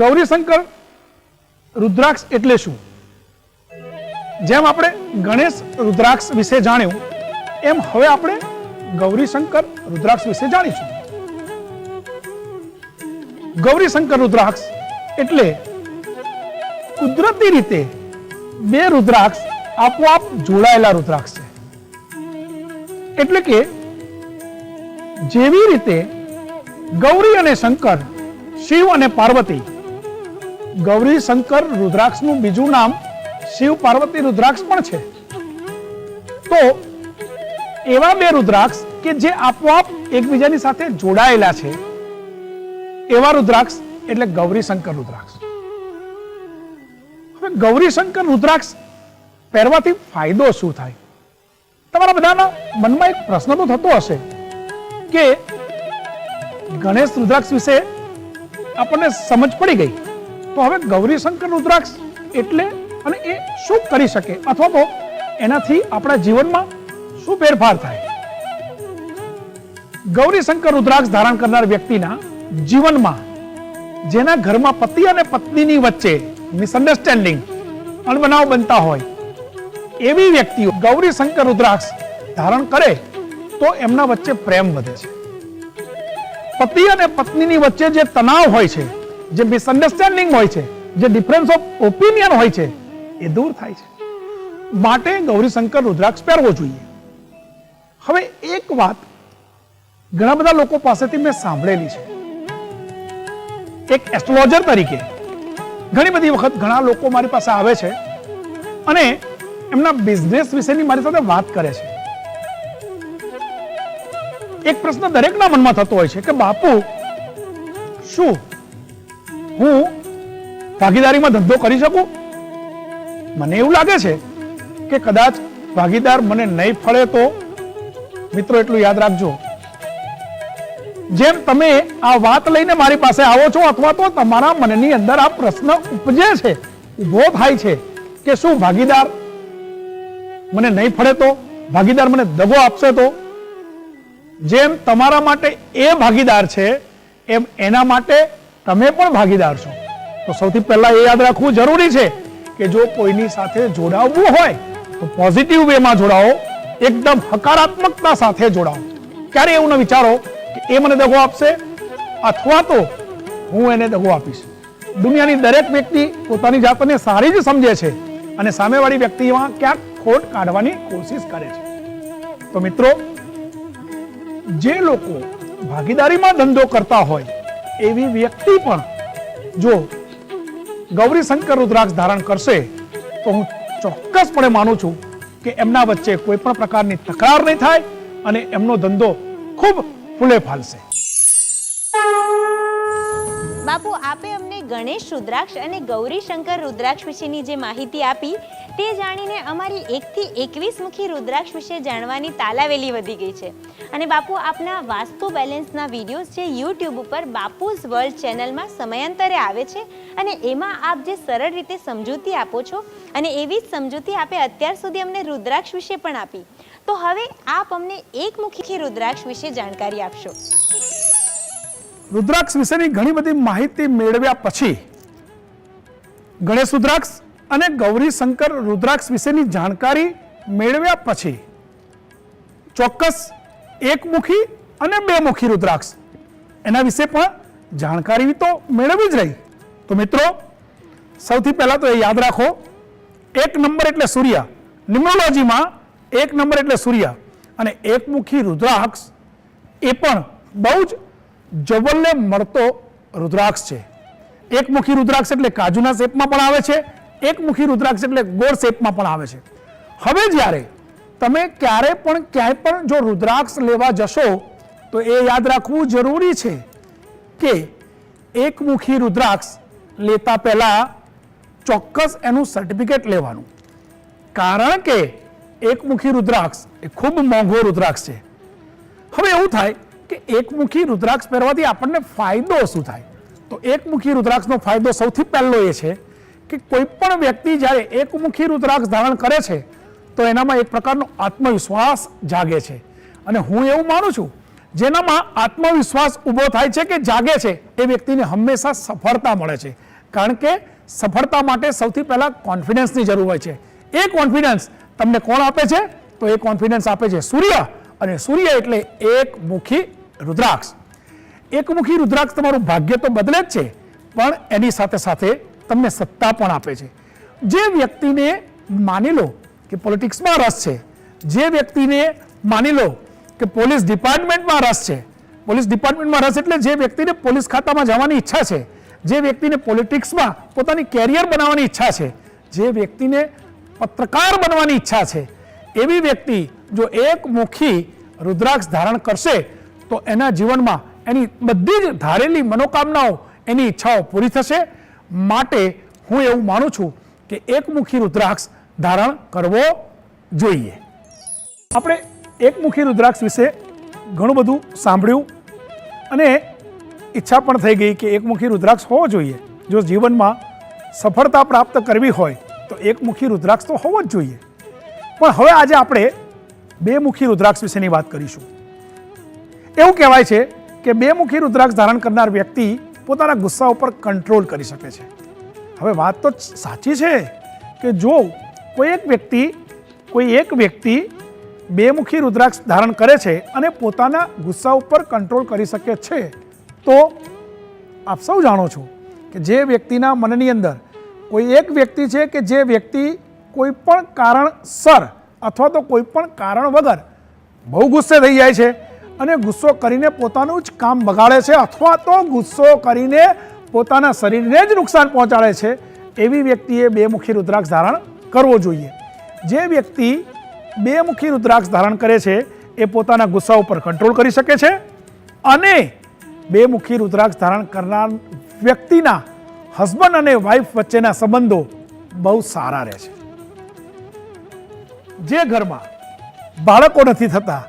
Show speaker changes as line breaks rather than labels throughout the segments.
ગૌરીશંકર રુદ્રાક્ષ એટલે શું? જેમ આપણે ગણેશ રુદ્રાક્ષ વિશે જાણ્યું, એમ હવે આપણે ગૌરીશંકર રુદ્રાક્ષ વિશે જાણીશું. ગૌરીશંકર રુદ્રાક્ષ એટલે કુદરતી રીતે બે રુદ્રાક્ષ આપોઆપ જોડાયેલા રુદ્રાક્ષ છે. એટલે કે જેવી રીતે ગૌરી અને શંકર શિવ અને પાર્વતી ગૌરી શંકર રુદ્રાક્ષનું બીજું નામ શિવ પાર્વતી રુદ્રાક્ષ પણ છે. તો એવા બે રુદ્રાક્ષ કે જે આપોઆપ એકબીજાની સાથે જોડાયેલા છે. એવા રુદ્રાક્ષ એટલે ગૌરી શંકર રુદ્રાક્ષ. હવે ગૌરી શંકર રુદ્રાક્ષ પહેરવાથી ફાયદો શું થાય? તમારા બધાના મનમાં એક પ્રશ્ન તો થતો હશે કે ગણેશ રુદ્રાક્ષ વિશે આપણને સમજ પડી ગઈ. તો હવે ગૌરીશંકર રુદ્રાક્ષ એટલે અને એ શું કરી શકે? અથવા તો એનાથી આપણા જીવનમાં શું ફેરફાર થાય? ગૌરીશંકર રુદ્રાક્ષ ધારણ કરનાર વ્યક્તિના જીવનમાં, જેના ઘરમાં પતિ અને પત્નીની વચ્ચે મિસઅન્ડરસ્ટેન્ડિંગ અણબનાવ બનતા હોય, એવી વ્યક્તિઓ ગૌરીશંકર રુદ્રાક્ષ ધારણ કરે, તો એમના વચ્ચે પ્રેમ વધે છે. પતિ અને પત્નીની વચ્ચે જે તણાવ હોય છે જે મિસઅન્ડરસ્ટેન્ડિંગ હોય છે, જે ડિફરન્સ ઓફ ઓપિનિયન હોય છે, એ દૂર થાય છે. માટે ગૌરીશંકર રુદ્રાક્ષ પહેરવો જોઈએ. હવે એક વાત ઘણા બધા લોકો પાસેથી મેં સાંભળેલી છે. એક એસ્ટ્રોલોજર તરીકે ઘણી બધી વખત ઘણા લોકો મારી પાસે આવે છે અને એમના બિઝનેસ વિશેની મારી સાથે વાત કરે છે. એક પ્રશ્ન દરેકના મનમાં થતો હોય છે કે, બાપુ, શું હું ભાગીદારીમાં ધંધો કરી શકું? મને એવું લાગે છે કે કદાચ ભાગીદાર મને નહીં ફળે તો? મિત્રો, એટલું યાદ રાખજો. જેમ તમે આ વાત લઈને મારી પાસે આવો છો, અથવા તો તમારા મનની અંદર આ પ્રશ્ન ઉપજે છે ઊભો થાય છે કે શું ભાગીદાર મને નહીં ફળે તો? ભાગીદાર મને દગો આપશે તો? જેમ તમારા માટે એ ભાગીદાર છે, એમ એના માટે તમે પણ ભાગીદાર છો. તો સૌથી પહેલા એ યાદ રાખવું જરૂરી છે કે જો કોઈની સાથે જોડાવવું હોય, તો પોઝિટિવ વેમાં જોડાઓ, એકદમ હકારાત્મકતા સાથે જોડાઓ. ક્યારે એવું ન વિચારો કે એ મને દગો આપશે, અથવા તો હું એને દગો આપીશ. દુનિયાની દરેક વ્યક્તિ પોતાની જાતને સારી જ સમજે છે અને સામેવાળી વ્યક્તિમાં ક્યાંક ખોટ કાઢવાની કોશિશ કરે છે. તો મિત્રો, જે લોકો ભાગીદારીમાં ધંધો કરતા હોય એવી વ્યક્તિ પણ જો ગૌરી શંકર રુદ્રાક્ષ ધારણ કરશે, તો હું ચોક્કસપણે માનું છું કે એમના વચ્ચે કોઈ પણ પ્રકારની તકરાર નહીં થાય અને એમનો ધંધો ખૂબ ફૂલે ફાલશે.
બાપુ, આપે ગણેશ, રુદ્રાક્ષ અને ગૌરી શંકર રુદ્રાક્ષ વિશેની જે માહિતી આપી, તે જાણીને અમારી એકથી એકવીસ મુખી રુદ્રાક્ષ વિશે જાણવાની તાલાવેલી વધી ગઈ છે. અને બાપુ, આપના વાસ્તુ બેલેન્સના વિડીયોઝ જે યુટ્યુબ ઉપર બાપુઝ વર્લ્ડ ચેનલમાં સમયાંતરે આવે છે અને એમાં આપ જે સરળ રીતે સમજૂતી આપો છો અને એવી જ સમજૂતી આપે અત્યાર સુધી અમને રુદ્રાક્ષ વિશે પણ આપી, તો હવે આપ અમને એક મુખી રુદ્રાક્ષ વિશે જાણકારી આપશો.
રુદ્રાક્ષ વિશેની ઘણી બધી માહિતી મેળવ્યા પછી ગણેશ રુદ્રાક્ષ અને ગૌરી શંકર રુદ્રાક્ષ વિશેની જાણકારી મેળવ્યા પછી ચોક્કસ એકમુખી અને બેમુખી રુદ્રાક્ષ. એના વિશે પણ જાણકારી તો મેળવવી જ રહી. તો મિત્રો, સૌથી પહેલા તો એ યાદ રાખો, એક નંબર એટલે સૂર્ય ન્યુમરોલોજીમાં એક નંબર એટલે સૂર્ય અને એકમુખી રુદ્રાક્ષ એ પણ બહુ જ જવલ્લે મળતો રુદ્રાક્ષ છે. એકમુખી રુદ્રાક્ષ એટલે કાજુના શેપમાં પણ આવે છે, એકમુખી રુદ્રાક્ષ એટલે ગોળ શેપમાં પણ આવે છે. હવે જ્યારે તમે ક્યારે પણ ક્યાંય પણ જો રુદ્રાક્ષ લેવા જશો, તો એ યાદ રાખવું જરૂરી છે કે એકમુખી રુદ્રાક્ષ લેતા પહેલા ચોક્કસ એનું સર્ટિફિકેટ લેવાનું. કારણ કે એકમુખી રુદ્રાક્ષ એ ખૂબ મોંઘો રુદ્રાક્ષ છે. હવે એવું થાય કે એકમુખી રુદ્રાક્ષ પહેરવાથી આપણને ફાયદો શું થાય? તો એકમુખી રુદ્રાક્ષનો ફાયદો સૌથી પહેલો એ છે કે કોઈ પણ વ્યક્તિ જ્યારે એકમુખી રુદ્રાક્ષ ધારણ કરે છે, તો એનામાં એક પ્રકારનો આત્મવિશ્વાસ જાગે છે. અને હું એવું માનું છું, જેનામાં આત્મવિશ્વાસ ઊભો થાય છે કે જાગે છે, એ વ્યક્તિને હંમેશા સફળતા મળે છે. કારણ કે સફળતા માટે સૌથી પહેલાં કોન્ફિડન્સની જરૂર હોય છે. એ કોન્ફિડન્સ તમને કોણ આપે છે? તો એ કોન્ફિડન્સ આપે છે સૂર્ય. અને સૂર્ય એટલે એકમુખી રુદ્રાક્ષ. એકમુખી રુદ્રાક્ષ તમારું ભાગ્ય તો બદલે જ છે, પણ એની સાથે સાથે તમને સત્તા પણ આપે છે. જે વ્યક્તિને માની લો કે પોલિટિક્સમાં રસ છે, જે વ્યક્તિને માની લો કે પોલીસ ડિપાર્ટમેન્ટમાં રસ છે, પોલીસ ડિપાર્ટમેન્ટમાં રસ એટલે જે વ્યક્તિને પોલીસ ખાતામાં જવાની ઈચ્છા છે, જે વ્યક્તિને પોલિટિક્સમાં પોતાની કેરિયર બનાવવાની ઈચ્છા છે, જે વ્યક્તિને પત્રકાર બનવાની ઈચ્છા છે, એવી વ્યક્તિ જો એકમુખી રુદ્રાક્ષ ધારણ કરશે તો એના જીવનમાં એની બધી જ ધારેલી મનોકામનાઓ, એની ઈચ્છાઓ પૂરી થશે. માટે હું એવું માનું છું કે એકમુખી રુદ્રાક્ષ ધારણ કરવો જોઈએ. આપણે એકમુખી રુદ્રાક્ષ વિશે ઘણું બધું સાંભળ્યું અને ઈચ્છા પણ થઈ ગઈ કે એકમુખી રુદ્રાક્ષ હોવો જોઈએ. જો જીવનમાં સફળતા પ્રાપ્ત કરવી હોય તો એકમુખી રુદ્રાક્ષ તો હોવો જ જોઈએ. પણ હવે આજે આપણે બે મુખી રુદ્રાક્ષ વિશેની વાત કરીશું. એવું કહેવાય છે કે બે મુખી રુદ્રાક્ષ ધારણ કરનાર વ્યક્તિ પોતાના ગુસ્સા ઉપર કંટ્રોલ કરી શકે છે. હવે વાત તો સાચી છે કે જો કોઈ એક વ્યક્તિ, કોઈ એક વ્યક્તિ બે મુખી રુદ્રાક્ષ ધારણ કરે છે અને પોતાના ગુસ્સા ઉપર કંટ્રોલ કરી શકે છે, તો આપ સૌ જાણો છો કે જે વ્યક્તિના મનની અંદર કોઈ એક વ્યક્તિ છે કે જે વ્યક્તિ કોઈ પણ કારણસર અથવા તો કોઈ પણ કારણ વગર બહુ ગુસ્સે થઈ જાય છે અને ગુસ્સો કરીને પોતાનું જ કામ બગાડે છે અથવા તો ગુસ્સો કરીને પોતાના શરીરને જ નુકસાન પહોંચાડે છે, એવી વ્યક્તિએ બે મુખી રુદ્રાક્ષ ધારણ કરવો જોઈએ. જે વ્યક્તિ બે મુખી રુદ્રાક્ષ ધારણ કરે છે, એ પોતાના ગુસ્સા ઉપર કંટ્રોલ કરી શકે છે અને બે મુખી રુદ્રાક્ષ ધારણ કરનાર વ્યક્તિના હસબન્ડ અને વાઈફ વચ્ચેના સંબંધો બહુ સારા રહે છે. જે ઘરમાં બાળકો નથી થતા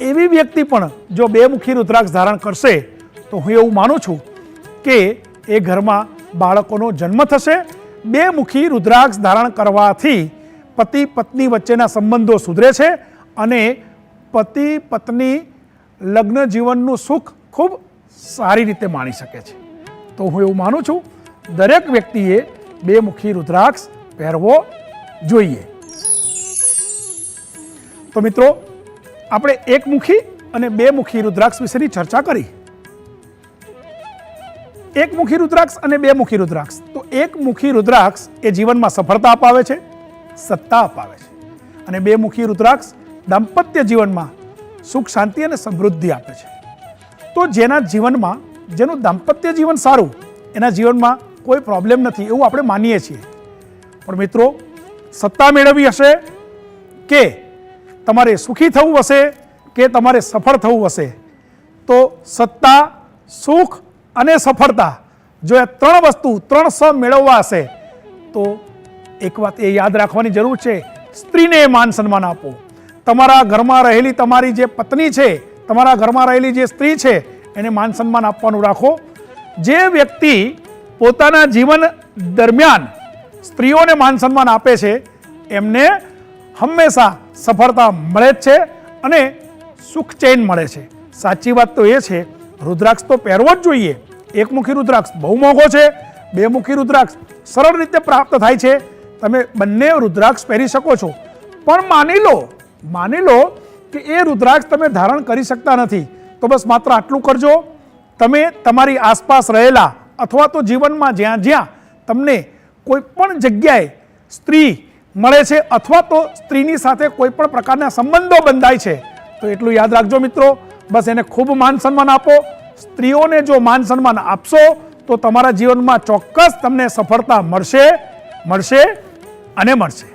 એવી વ્યક્તિ પણ જો બે મુખી રુદ્રાક્ષ ધારણ કરશે, તો હું એવું માનું છું કે એ ઘરમાં બાળકોનો જન્મ થશે. બે મુખી રુદ્રાક્ષ ધારણ કરવાથી પતિ પત્ની વચ્ચેના સંબંધો સુધરે છે અને પતિ પત્ની લગ્ન જીવનનું સુખ ખૂબ સારી રીતે માણી શકે છે. તો હું એવું માનું છું, દરેક વ્યક્તિએ બે મુખી રુદ્રાક્ષ પહેરવો જોઈએ. તો મિત્રો આપણે એકમુખી અને બે મુખી રુદ્રાક્ષ વિશેની ચર્ચા કરી. એકમુખી રુદ્રાક્ષ અને બે મુખી રુદ્રાક્ષ. તો એકમુખી રુદ્રાક્ષ એ જીવનમાં સફળતા અપાવે છે, સત્તા અપાવે છે. અને બે મુખી રુદ્રાક્ષ દાંપત્ય જીવનમાં સુખ, શાંતિ અને સમૃદ્ધિ આપે છે. તો જેના જીવનમાં, જેનું દાંપત્ય જીવન સારું, એના જીવનમાં કોઈ પ્રોબ્લેમ નથી એવું આપણે માનીએ છીએ. પણ મિત્રો, સત્તા મેળવી હશે કે તમારે સુખી થવું હશે કે તમારે સફળ થવું હશે? તો સત્તા, સુખ અને સફળતા જો આ ત્રણ વસ્તુ, ત્રણ સ મેળવવા હશે, તો એક વાત એ યાદ રાખવાની જરૂર છે, સ્ત્રીને માન સન્માન આપો. તમારા ઘરમાં રહેલી તમારી જે પત્ની છે, તમારા ઘરમાં રહેલી જે સ્ત્રી છે, એને માન સન્માન આપવાનું રાખો. જે વ્યક્તિ પોતાના જીવન દરમિયાન સ્ત્રીઓને માન સન્માન આપે છે, એમને હંમેશા સફળતા મળે જ છે અને સુખ ચેન મળે છે. સાચી વાત તો એ છે, રુદ્રાક્ષ તો પહેરવો જ જોઈએ. એકમુખી રુદ્રાક્ષ બહુ મોંઘો છે, બે મુખી રુદ્રાક્ષ સરળ રીતે પ્રાપ્ત થાય છે. તમે બંને રુદ્રાક્ષ પહેરી શકો છો. પણ માની લો માની લો કે એ રુદ્રાક્ષ તમે ધારણ કરી શકતા નથી. તો બસ માત્ર આટલું કરજો. તમે તમારી આસપાસ રહેલા અથવા તો જીવનમાં જ્યાં જ્યાં તમને કોઈ પણ જગ્યાએ સ્ત્રી મળે છે અથવા તો સ્ત્રીની સાથે કોઈ પણ પ્રકારના સંબંધો બંધાય છે, તો એટલું યાદ રાખજો મિત્રો. બસ એને ખૂબ માન સન્માન આપો. સ્ત્રીઓને જો માન સન્માન આપશો, તો તમારા જીવનમાં ચોક્કસ તમને સફળતા મળશે મળશે અને મળશે.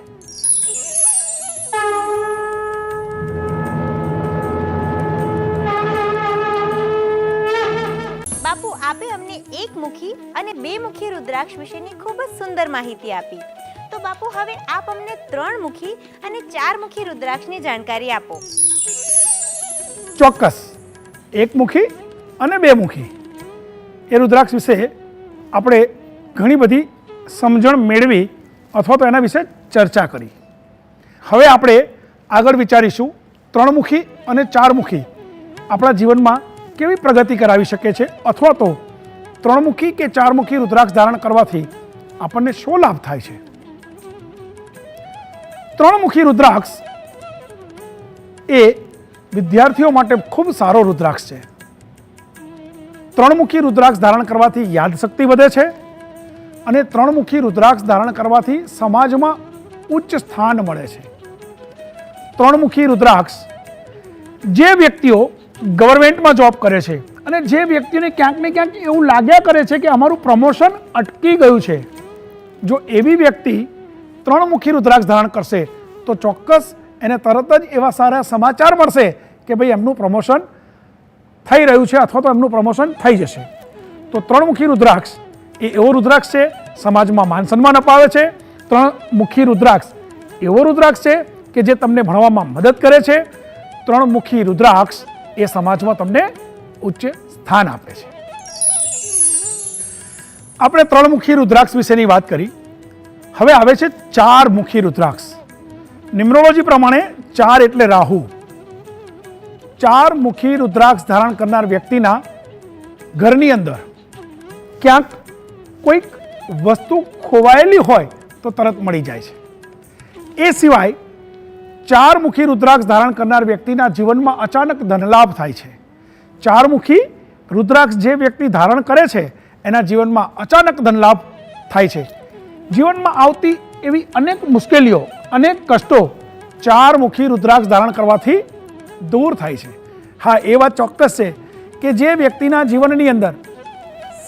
બાપુ, આપે અમને એક મુખી અને બે મુખી રુદ્રાક્ષ વિશેની ખૂબ જ સુંદર માહિતી આપી. બાપુ, હવે આપ અમને ત્રણ મુખી અને ચાર મુખી રુદ્રાક્ષની જાણકારી આપો.
ચોક્કસ. એક મુખી અને બે મુખી. એ રુદ્રાક્ષ વિશે આપણે ઘણી બધી સમજણ મેળવી અથવા તો એના વિશે ચર્ચા કરી. હવે આપણે આગળ વિચારીશું ત્રણમુખી અને ચારમુખી આપણા જીવનમાં કેવી પ્રગતિ કરાવી શકે છે અથવા તો ત્રણમુખી કે ચારમુખી રુદ્રાક્ષ ધારણ કરવાથી આપણને શું લાભ થાય છે? ત્રણમુખી રુદ્રાક્ષ એ વિદ્યાર્થીઓ માટે ખૂબ સારો રુદ્રાક્ષ છે. ત્રણમુખી રુદ્રાક્ષ ધારણ કરવાથી યાદશક્તિ વધે છે અને ત્રણમુખી રુદ્રાક્ષ ધારણ કરવાથી સમાજમાં ઉચ્ચ સ્થાન મળે છે. ત્રણમુખી રુદ્રાક્ષ જે વ્યક્તિઓ ગવર્મેન્ટમાં જોબ કરે છે અને જે વ્યક્તિને ક્યાંક ને ક્યાંક એવું લાગ્યા કરે છે કે અમારું પ્રમોશન અટકી ગયું છે. જો એવી વ્યક્તિ ત્રણમુખી રુદ્રાક્ષ ધારણ કરશે. તો ચોક્કસ એને તરત જ એવા સારા સમાચાર મળશે કે ભાઈ એમનું પ્રમોશન થઈ રહ્યું છે અથવા તો એમનું પ્રમોશન થઈ જશે. તો ત્રણમુખી રુદ્રાક્ષ એ એવો રુદ્રાક્ષ છે, સમાજમાં માન સન્માન અપાવે છે. ત્રણમુખી રુદ્રાક્ષ એવો રુદ્રાક્ષ છે કે જે તમને ભણવામાં મદદ કરે છે. ત્રણમુખી રુદ્રાક્ષ એ સમાજમાં તમને ઉચ્ચ સ્થાન આપે છે. આપણે ત્રણમુખી રુદ્રાક્ષ વિશેની વાત કરી. હવે આવે છે ચાર મુખી રુદ્રાક્ષ. નિમ્રોલોજી પ્રમાણે ચાર એટલે રાહુ. ચાર મુખી રુદ્રાક્ષ ધારણ કરનાર વ્યક્તિના ઘરની અંદર ક્યાંક કોઈક વસ્તુ ખોવાયેલી હોય તો તરત મળી જાય છે. એ સિવાય ચાર મુખી રુદ્રાક્ષ ધારણ કરનાર વ્યક્તિના જીવનમાં અચાનક ધનલાભ થાય છે. ચાર મુખી રુદ્રાક્ષ જે વ્યક્તિ ધારણ કરે છે, એના જીવનમાં અચાનક ધનલાભ થાય છે. જીવનમાં આવતી એવી અનેક મુશ્કેલીઓ, અનેક કષ્ટો ચાર મુખી રુદ્રાક્ષ ધારણ કરવાથી દૂર થાય છે. હા, એ વાત ચોક્કસ છે કે જે વ્યક્તિના જીવનની અંદર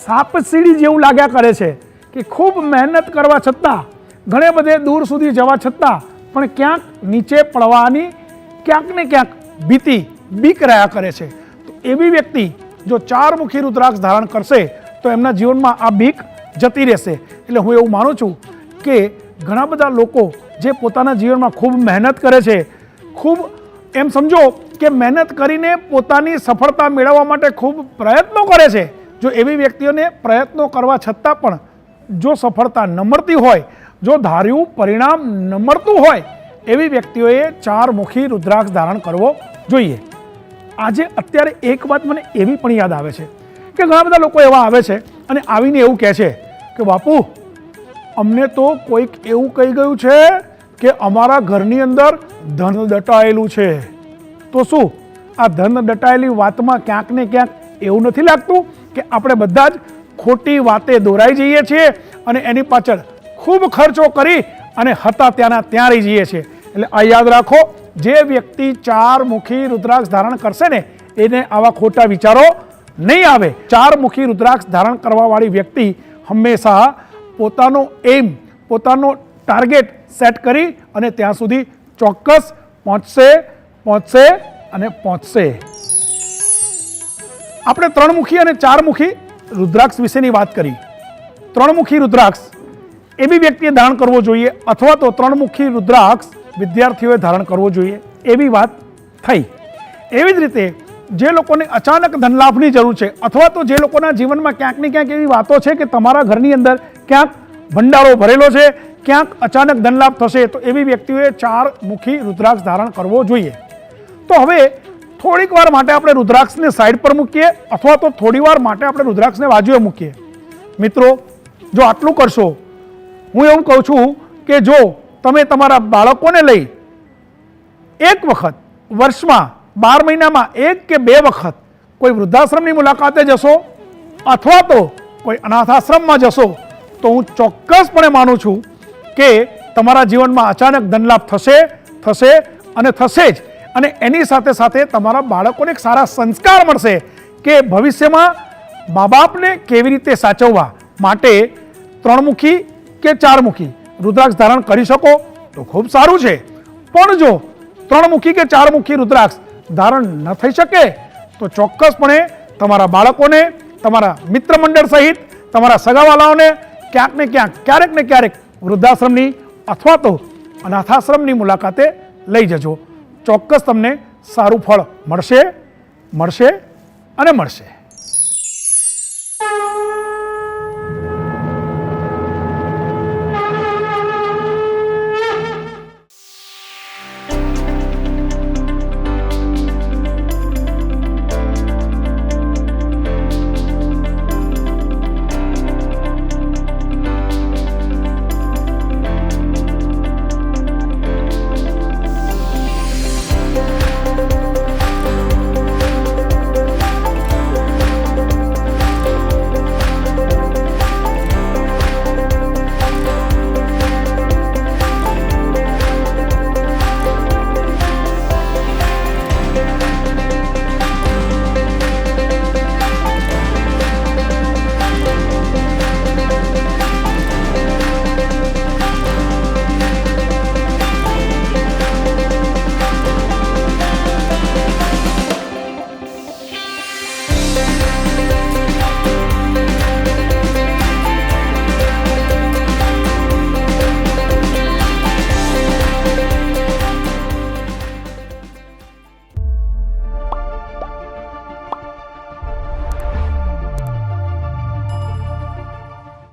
સાપ સીડી જેવું લાગ્યા કરે છે કે ખૂબ મહેનત કરવા છતાં, ઘણે બધે દૂર સુધી જવા છતાં પણ ક્યાંક નીચે પડવાની ક્યાંક ને ક્યાંક ભીતિ બીક રહ્યા કરે છે. તો એવી વ્યક્તિ જો ચાર મુખી રુદ્રાક્ષ ધારણ કરશે, તો એમના જીવનમાં આ બીક જતી રહેશે. એટલે હું એવું માનું છું કે ઘણા બધા લોકો જે પોતાના જીવનમાં ખૂબ મહેનત કરે છે, ખૂબ એમ સમજો કે મહેનત કરીને પોતાની સફળતા મેળવવા માટે ખૂબ પ્રયત્નો કરે છે. જો એવી વ્યક્તિઓને પ્રયત્નો કરવા છતાં પણ જો સફળતા ન મળતી હોય, જો ધાર્યું પરિણામ ન મળતું હોય, એવી વ્યક્તિઓએ ચાર મુખી રુદ્રાક્ષ ધારણ કરવો જોઈએ. આજે અત્યારે એક વાત મને એવી પણ યાદ આવે છે કે ઘણા બધા લોકો એવા આવે છે અને આવીને એવું કહે છે કે, બાપુ, અમને તો કોઈક એવું કહી ગયું છે કે અમારા ઘરની અંદર ધન દટાયેલું છે. તો શું? આ ધન દટાયેલી વાતમાં ક્યાંક ને ક્યાંક એવું નથી લાગતું કે આપણે બધા જ ખોટી વાતે દોરાઈ જઈએ છીએ અને એની પાછળ ખૂબ ખર્ચો કરી અને હતા ત્યાંના ત્યાં રહી જઈએ છીએ. એટલે આ યાદ રાખો, જે વ્યક્તિ ચાર મુખી રુદ્રાક્ષ ધારણ કરશે ને, એને આવા ખોટા વિચારો નહીં આવે. ચાર મુખી રુદ્રાક્ષ ધારણ કરવાવાળી વ્યક્તિ હંમેશા પોતાનો એમ પોતાનો ટાર્ગેટ સેટ કરી અને ત્યાં સુધી ચોક્કસ પહોંચશે પહોંચશે અને પહોંચશે. આપણે ત્રણમુખી અને ચારમુખી રુદ્રાક્ષ વિશેની વાત કરી. ત્રણમુખી રુદ્રાક્ષ, એવી વ્યક્તિએ ધારણ કરવો જોઈએ અથવા તો ત્રણમુખી રુદ્રાક્ષ વિદ્યાર્થીઓએ ધારણ કરવો જોઈએ એવી વાત થઈ. એવી જ રીતે જે લોકોને અચાનક ધનલાભની જરૂર છે, અથવા તો જે લોકોના જીવનમાં ક્યાંક ને ક્યાંક એવી વાતો છે કે તમારા ઘરની અંદર ક્યાંક ભંડારો ભરેલો છે, ક્યાંક અચાનક ધનલાભ થશે, તો એવી વ્યક્તિઓએ ચાર મુખી રુદ્રાક્ષ ધારણ કરવો જોઈએ. તો હવે થોડીક વાર માટે આપણે રુદ્રાક્ષને સાઈડ પર મૂકીએ, અથવા તો થોડી વાર માટે આપણે રુદ્રાક્ષને બાજુએ મૂકીએ. મિત્રો, જો આટલું કરશો, હું એવું કહું છું કે જો તમે તમારા બાળકોને લઈ એક વખત વર્ષમાં બાર મહિનામાં એક કે બે વખત કોઈ વૃદ્ધાશ્રમની મુલાકાતે જશો અથવા તો કોઈ અનાથાશ્રમમાં જશો, તો હું ચોક્કસપણે માનું છું કે તમારા જીવનમાં અચાનક ધનલાભ થશે થશે અને થશે જ. અને એની સાથે સાથે તમારા બાળકોને એક સારા સંસ્કાર મળશે કે ભવિષ્યમાં મા બાપને કેવી રીતે સાચવવા માટે ત્રણમુખી કે ચારમુખી. રુદ્રાક્ષ ધારણ કરી શકો તો ખૂબ સારું છે. પણ જો ત્રણમુખી કે ચારમુખી રુદ્રાક્ષ ધારણ ન થઈ શકે, તો ચોક્કસપણે તમારા બાળકોને, તમારા મિત્ર મંડળ સહિત તમારા સગાવાલાઓને ક્યાંક ને ક્યાંક, ક્યારેક ને ક્યારેક વૃદ્ધાશ્રમની અથવા તો અનાથાશ્રમની મુલાકાતે લઈ જજો. ચોક્કસ તમને સારું ફળ મળશે મળશે અને મળશે.